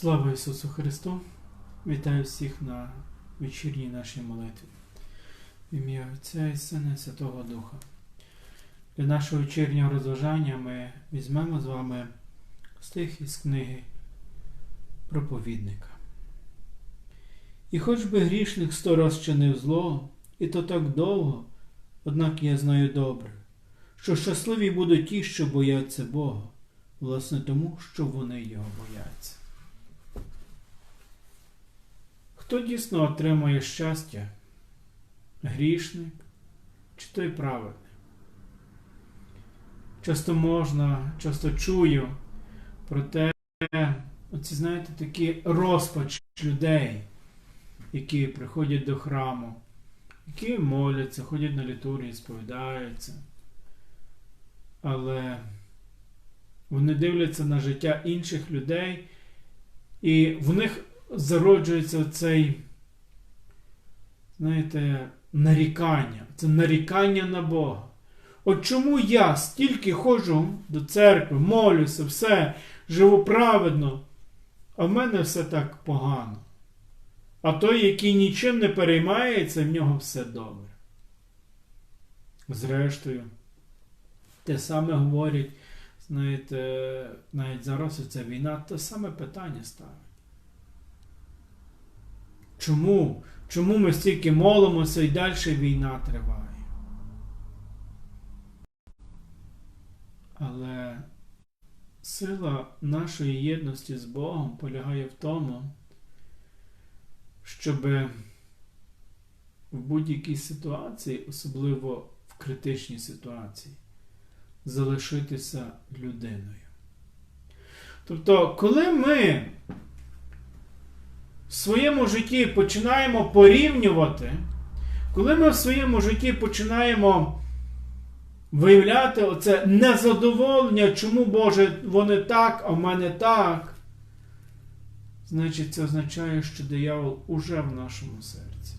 Слава Ісусу Христу! Вітаю всіх на вечірній нашій молитві. В ім'я Отця і Сина і Святого Духа. Для нашого вечірнього розважання ми візьмемо з вами стих із книги проповідника. І хоч би грішник сто раз чинив зло, і то так довго, однак я знаю добре, що щасливі будуть ті, що бояться Бога, власне тому, що вони його бояться. Хто дійсно отримує щастя? Грішник чи той праведний? Часто можна, часто чую про те, оці, знаєте, такі розпач людей, які приходять до храму, які моляться, ходять на літургії, сповідаються. Але вони дивляться на життя інших людей, і в них зароджується цей, знаєте, нарікання. Це нарікання на Бога. От чому я стільки ходжу до церкви, молюся, все, живу праведно, а в мене все так погано. А той, який нічим не переймається, в нього все добре. Зрештою, те саме говорять, знаєте, навіть зараз ця війна, те саме питання ставить. Чому? Чому ми стільки молимося і далі війна триває? Але сила нашої єдності з Богом полягає в тому, щоб в будь-якій ситуації, особливо в критичній ситуації, залишитися людиною. Тобто, коли ми своєму житті починаємо порівнювати, коли ми в своєму житті починаємо виявляти оце незадоволення, чому Боже вони так, а в мене так, значить це означає, що диявол уже в нашому серці.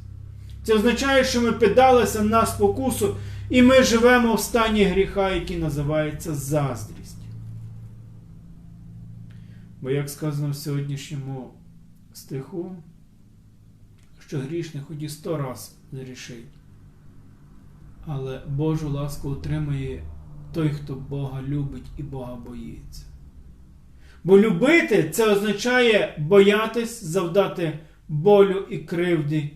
Це означає, що ми піддалися на спокусу, і ми живемо в стані гріха, який називається заздрість. Бо, як сказано в сьогоднішньому стиху, що грішник хоч і сто раз зрішить, але Божу ласку отримує той, хто Бога любить і Бога боїться. Бо любити це означає боятись завдати болю і кривди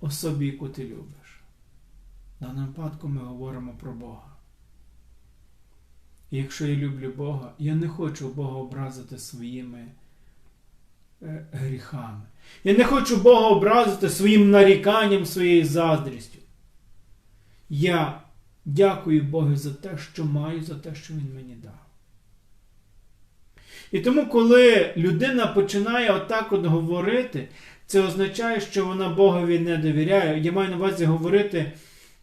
особі, яку ти любиш. В даному випадку ми говоримо про Бога. І якщо я люблю Бога, я не хочу Бога образити своїми гріхами. Я не хочу Бога образити своїм наріканням, своєю заздрістю. Я дякую Богу за те, що маю, за те, що Він мені дав. І тому, коли людина починає отак от говорити, це означає, що вона Богові не довіряє. Я маю на увазі говорити,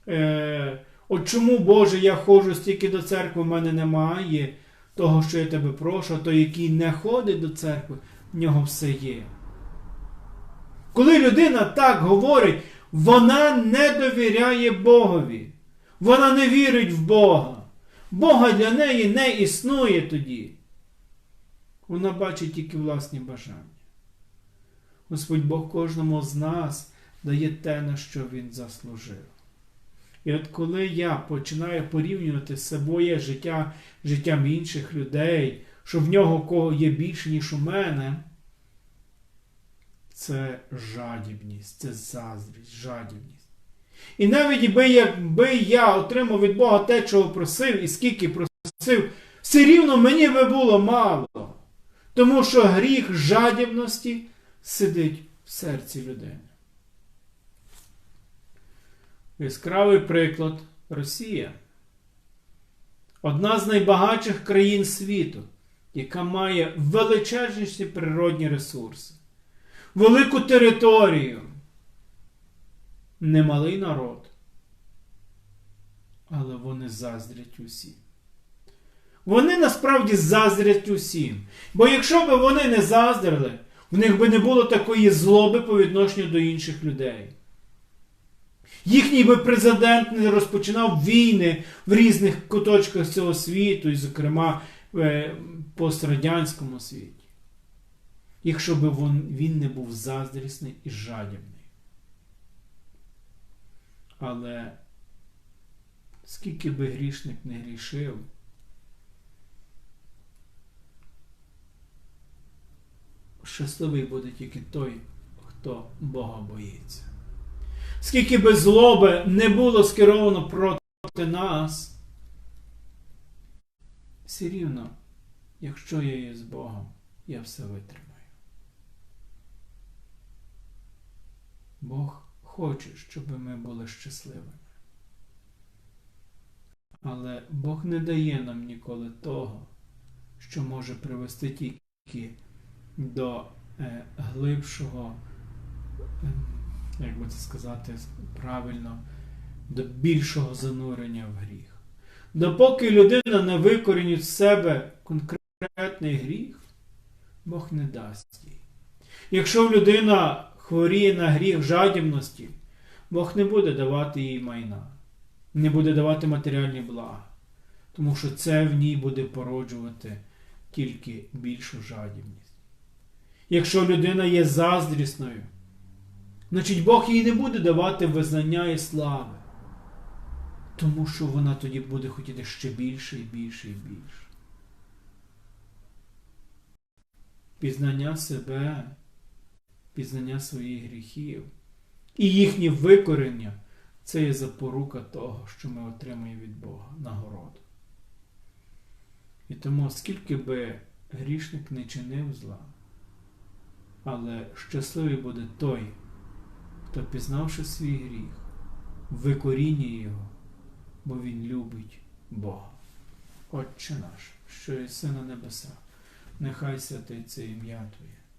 е, от чому, Боже, я ходжу стільки до церкви, в мене немає того, що я тебе прошу, а той, який не ходить до церкви, в нього все є. Коли людина так говорить, вона не довіряє Богові. Вона не вірить в Бога. Бога для неї не існує тоді. Вона бачить тільки власні бажання. Господь Бог кожному з нас дає те, на що Він заслужив. І от коли я починаю порівнювати своє життя життям інших людей, що в нього кого є більше, ніж у мене, це жадібність, це заздрість, жадібність. І навіть якби, я отримав від Бога те, чого просив, і скільки просив, все рівно мені би було мало. Тому що гріх жадібності сидить в серці людини. Яскравий приклад Росія. Одна з найбагатших країн світу, яка має величезніші природні ресурси, велику територію, немалий народ. Але вони заздрять усім. Вони насправді заздрять усім. Бо якщо б вони не заздрили, в них би не було такої злоби по відношенню до інших людей. Їхній би президент не розпочинав війни в різних куточках цього світу, і, зокрема, в пострадянському світі. Якщо б він, не був заздрісний і жадібний. Але скільки би грішник не грішив, щасливий буде тільки той, хто Бога боїться. Скільки би злоби не було скеровано проти нас, все рівно, якщо я є з Богом, я все витримаю. Бог хоче, щоб ми були щасливими. Але Бог не дає нам ніколи того, що може привести тільки до е, глибшого, е, як би це сказати правильно, до більшого занурення в гріх. Допоки людина не викорінить в себе конкретний гріх, Бог не дасть їй. Якщо людина хворіє на гріх жадібності, Бог не буде давати їй майна, не буде давати матеріальні блага, тому що це в ній буде породжувати тільки більшу жадібність. Якщо людина є заздрісною, значить Бог їй не буде давати визнання і слави, тому що вона тоді буде хотіти ще більше і більше і більше. Пізнання себе, пізнання своїх гріхів і їхнє викорення це є запорука того, що ми отримаємо від Бога нагороду. І тому, скільки би грішник не чинив зла, але щасливий буде той, хто, пізнавши свій гріх, викорінює його, бо він любить Бога. Отче наш, що єси на небесах, нехай святиться ім'я Твоє,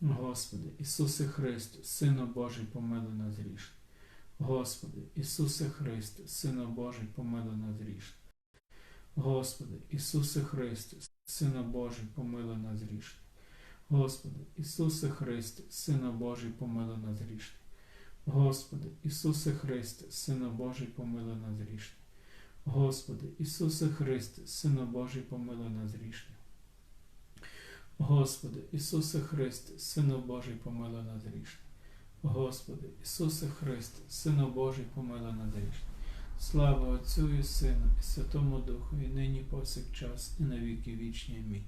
Господи, Ісусе Христе, Сина Божий, помилуй нас грішних. Господи, Ісусе Христе, Сина Божий, помилуй нас грішних. Господи, Ісусе Христе, Сина Божий, помилуй нас грішних. Господи, Ісусе Христе, Сина Божий, помилуй нас грішних. Господи, Ісусе Христе, Сина Божий, помилуй нас грішних. Господи, Ісусе Христе, Сина Божий, помилуй нас грішних. Господи, Ісусе Христе, Сина Божий, помилуй нас грішних. Господи, Ісусе Христе, Сина Божий, помилуй нас грішних. Слава Отцю і Сину, і Святому Духу, і нині повсякчас, і на віки вічні. Амінь.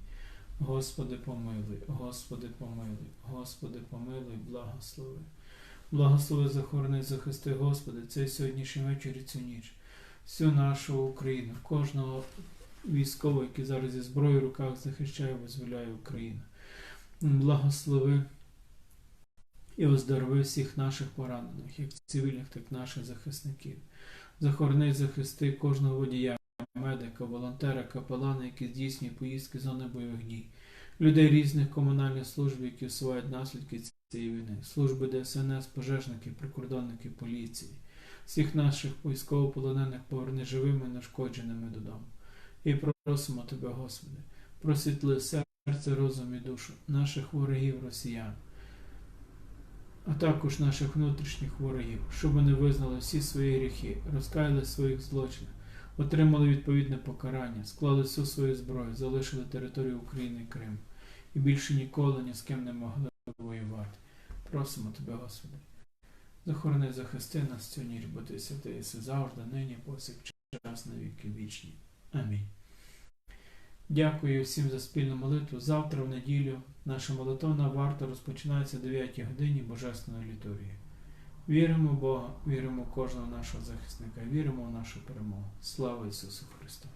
Господи, помилуй, Господи, помилуй, Господи, помилуй, благослови. Благослови, захорони, захисти, Господи, цей сьогоднішній вечір і цю ніч, всю нашу Україну, кожного військового, який зараз зі зброєю в руках захищає, визволяє Україну. Благослови і оздорови всіх наших поранених, як цивільних, так і наших захисників. Захорони, захисти кожного водія медика, волонтера, капелана, які здійснюють поїздки зони бойових дій, людей різних комунальних служб, які усувають наслідки цієї війни, служби ДСНС, пожежники, прикордонники, поліції, всіх наших військовополонених поверни живими, нашкодженими додому. І просимо Тебе, Господи, просвітли серце, розум і душу наших ворогів росіян. А також наших внутрішніх ворогів, щоб вони визнали всі свої гріхи, розкаяли своїх злочинах, отримали відповідне покарання, склали всю свою зброю, залишили територію України і Криму і більше ніколи ні з ким не могли воювати. Просимо Тебе, Господи, захорони, захисти нас цю ніч, бо Ти святий завжди, нині, повсякчас, на віки вічні. Амінь. Дякую всім за спільну молитву. Завтра в неділю наша молитовна варта розпочинається о 9 годині Божественної літургії. Віримо в Бога, віримо в кожного нашого захисника, віримо в нашу перемогу. Слава Ісусу Христу!